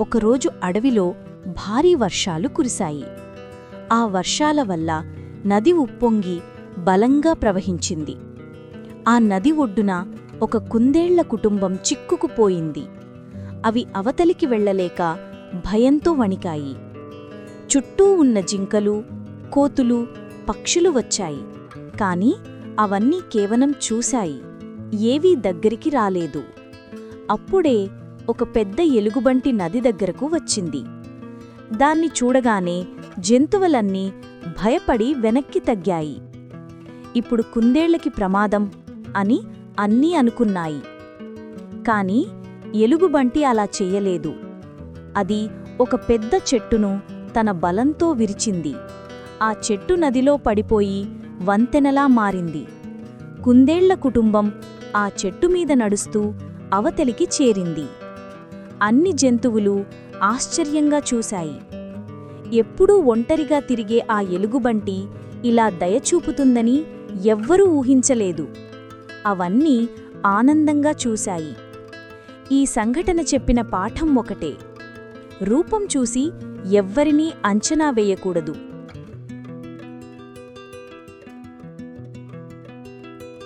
ఒకరోజు అడవిలో భారీ వర్షాలు కురిశాయి. ఆ వర్షాల వల్ల నది ఉప్పొంగి బలంగా ప్రవహించింది. ఆ నది ఒడ్డున ఒక కుందేళ్ళ కుటుంబం చిక్కుకుపోయింది. అవి అవతలికి వెళ్ళలేక భయంతో వణికాయి. చుట్టూ ఉన్న జింకలు కోతులు పక్షులు వచ్చాయి. కాని అవన్నీ కేవలం చూశాయి. ఏవీ దగ్గరికి రాలేదు. అప్పుడే ఒక పెద్ద ఎలుగుబంటి నది దగ్గరకు వచ్చింది. దాన్ని చూడగానే జంతువులన్నీ భయపడి వెనక్కి తగ్గాయి. ఇప్పుడు కుందేళ్ళకి ప్రమాదం అని అన్నీ అనుకున్నాయి. కాని ఎలుగుబంటి అలా చెయ్యలేదు అది ఒక పెద్ద చెట్టును తన బలంతో విరిచింది. ఆ చెట్టు నదిలో పడిపోయి వంతెనలా మారింది. కుందేళ్ళ కుటుంబం ఆ చెట్టు మీద నడుస్తూ అవతలికి చేరింది. అన్ని జంతువులు ఆశ్చర్యంగా చూశాయి. ఎప్పుడూ ఒంటరిగా తిరిగే ఆ ఎలుగుబంటి ఇలా దయచూపుతుందని ఎవ్వరూ ఊహించలేదు. అవన్నీ ఆనందంగా చూశాయి. ఈ సంఘటన చెప్పిన పాఠం ఒకటే. రూపం చూసి ఎవ్వరినీ అంచనా వేయకూడదు.